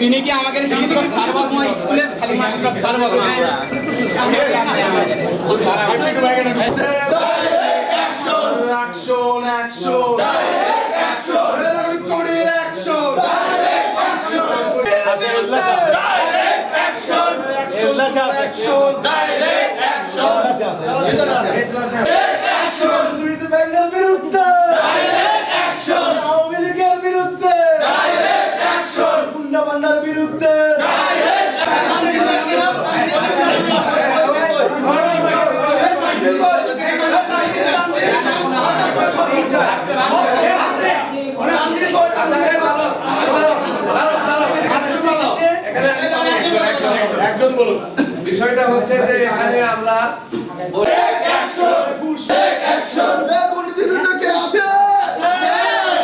তিনি কি আমাকে শিক্ষক সার্বক নয় স্কুলের খালি মাস্টার সার্বক বিষয়টা হচ্ছে যে এখানে আমরা দুর্নীতির বিরুদ্ধে কে আছে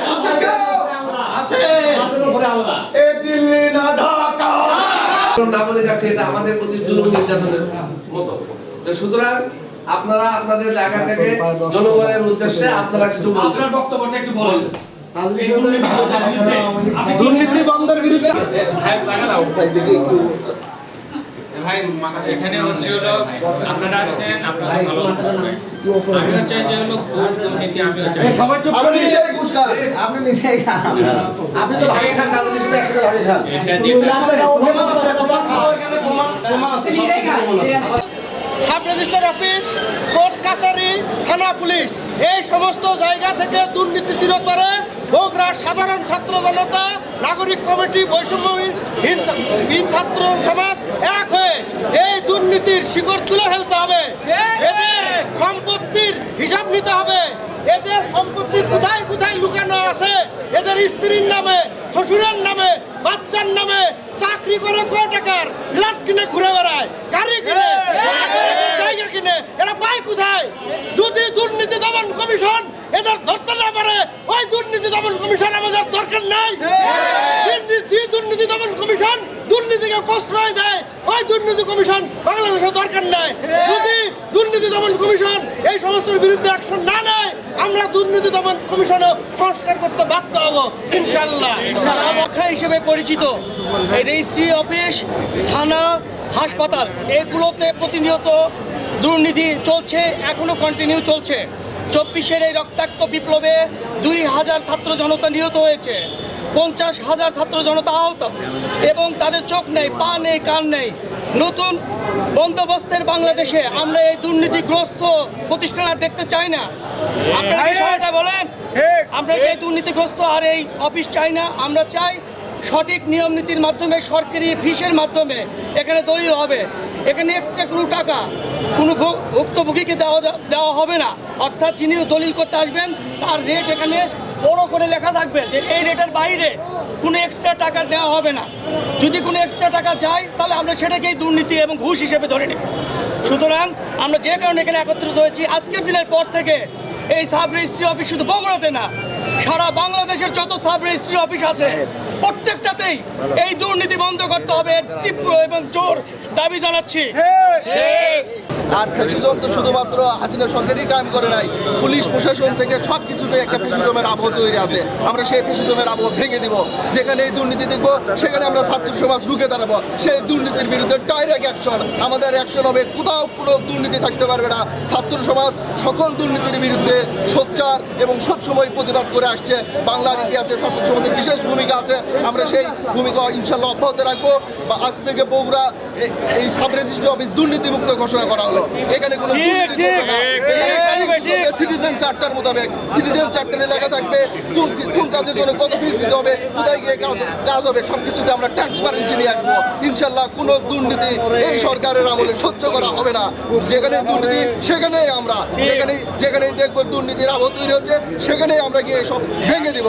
আছে কেউ আছে এ দিল্লি না বলে যাচ্ছে এটা আমাদের প্রতি জুলুম নির্যাতনের মতো তো সুতরাং আপনারা আপনাদের জায়গা থেকে জনগণের উদ্দেশ্যে আপনারা কিছু বলবেন বক্তব্যটা একটু বলেন দুর্নীতি বন্ধের বিরুদ্ধে ভাই এখানে হচ্ছে হলো আপনারা আসছেন আপনারা ভালো আছেন আমি হচ্ছে যে হলো ঘুষ দুর্নীতি আমি হচ্ছে সবাই চুপ করে নিজেই ঘুষ খান। আপনি নিজেই খান। আপনি তো ভাগে খান কারণ সাথে একসাথে ভাগে খান। এটা যে প্রমাণ আছে প্রমাণ খাওয়া এখানে প্রমাণ প্রমাণ সাব রেজিস্টার অফিস কোর্ট কাছারি থানা পুলিশ এই সমস্ত জায়গা থেকে দুর্নীতি চিরতরে বগুড়া সাধারণ ছাত্র জনতা নাগরিক কমিটি বৈষম্যহীন হীন ছাত্র সমাজ এই দুর্নীতির শিকড় তুলে ফেলতে হবে। এদের সম্পত্তির হিসাব নিতে হবে। এদের সম্পত্তি কোথায় কোথায় লুকানো আছে? এদের স্ত্রীর নামে শ্বশুরের নামে বাচ্চার নামে চাকরি করে কয় টাকার ফ্ল্যাট কিনে ঘুরে বেড়ায়? গাড়ি কিনে জায়গা কিনে এরা পায় কোথায়? যদি দুর্নীতি দমন কমিশন এদের ধরতে না পারে ওই দুর্নীতি দমন কমিশন আমাদের দরকার নাই। দুর্নীতি- দুর্নীতি দমন কমিশন দুর্নীতিকে প্রশ্রয় দেয় ওই দুর্নীতি কমিশন বাংলাদেশের দরকার নাই। যদি দুর্নীতি দমন কমিশন এই সমস্ত বিরুদ্ধে অ্যাকশন না নেয় আমরা দুর্নীতি দমন কমিশনও সংস্কার করতে বাধ্য হব ইনশাল্লাহ অখড়া হিসেবে পরিচিত রেজিস্ট্রি অফিস থানা হাসপাতাল এগুলোতে প্রতিনিয়ত দুর্নীতি চলছে এখনও কন্টিনিউ চলছে। চব্বিশের এই রক্তাক্ত বিপ্লবে দুই হাজার ছাত্র জনতা নিহত হয়েছে। পঞ্চাশ হাজার ছাত্র জনতা আহত এবং তাদের চোখ নেই পা নেই কান নেই। নতুন বন্দোবস্তের বাংলাদেশে আমরা এই দুর্নীতিগ্রস্ত প্রতিষ্ঠান আর দেখতে চাই না। আপনারা কি সহায়তা বলেন? আমরা এই দুর্নীতিগ্রস্ত আর এই অফিস চাই না আমরা চাই সঠিক নিয়ম নীতির মাধ্যমে সরকারি ফিসের মাধ্যমে এখানে দলিল হবে। এখানে এক্সট্রা কোনো টাকা কোনো ভুক্তভোগীকে দেওয়া দেওয়া হবে না। অর্থাৎ যিনি দলিল করতে আসবেন তার রেট এখানে বড় করে লেখা থাকবে যে এই রেটের বাইরে কোনো এক্সট্রা টাকা দেওয়া হবে না। যদি কোনো এক্সট্রা টাকা যায় তাহলে আমরা সেটাকেই দুর্নীতি এবং ঘুষ হিসেবে ধরে নিই সুতরাং আমরা যে কারণে এখানে একত্রিত হয়েছি আজকের দিনের পর থেকে এই সাব রেজিস্ট্রি অফিস শুধু বগুড়াতে না সারা বাংলাদেশের যত সাব রেজিস্ট্রি অফিস আছে প্রত্যেকটাতেই এই দুর্নীতি বন্ধ করতে হবে। তীব্র এবং জোর দাবি জানাচ্ছি। আর ফ্যাসিজম তো শুধুমাত্র হাসিনা সরকারই কায়েম করে নাই। পুলিশ প্রশাসন থেকে সব কিছুতে একটা ফ্যাসিজমের আবহ তৈরি আছে। আমরা সেই ফ্যাসিজমের আবহ ভেঙে দিব। যেখানে এই দুর্নীতি দেখব, সেখানে আমরা ছাত্র সমাজ রুখে দাঁড়াবো। সেই দুর্নীতির বিরুদ্ধে ডাইরেক্ট অ্যাকশন আমাদের অ্যাকশন হবে, কোথাও কোনো দুর্নীতি থাকতে পারবে না। ছাত্র সমাজ সকল দুর্নীতির বিরুদ্ধে সোচ্চার এবং সবসময় প্রতিবাদ করে আসছে। বাংলার ইতিহাসে ছাত্র সমাজের বিশেষ ভূমিকা আছে। আমরা সেই ভূমিকা ইনশাল্লাহ অব্যাহত রাখব। বা আজ থেকে বগুড়া এই সাব রেজিস্ট্রি অফিস দুর্নীতিমুক্ত ঘোষণা করা হলো। এখানে কোনো সিটিজেন চার্টার মোতাবেক। সিটিজেন চার্টারে লেখা থাকবে কোন কোন কাজের জন্য কত ফিস দিতে হবে কোথায় গিয়ে কাজ কাজ হবে সব কিছুতে আমরা ট্রান্সপারেন্সি নিয়ে আসব। ইনশাল্লাহ কোনো দুর্নীতি এই সরকারের আমলে সহ্য করা হবে না। যেখানে দুর্নীতি সেখানেই আমরা। যেখানে যেখানেই দেখব দুর্নীতির আবহ তৈরি হচ্ছে সেখানেই আমরা গিয়ে সব ভেঙে দিব।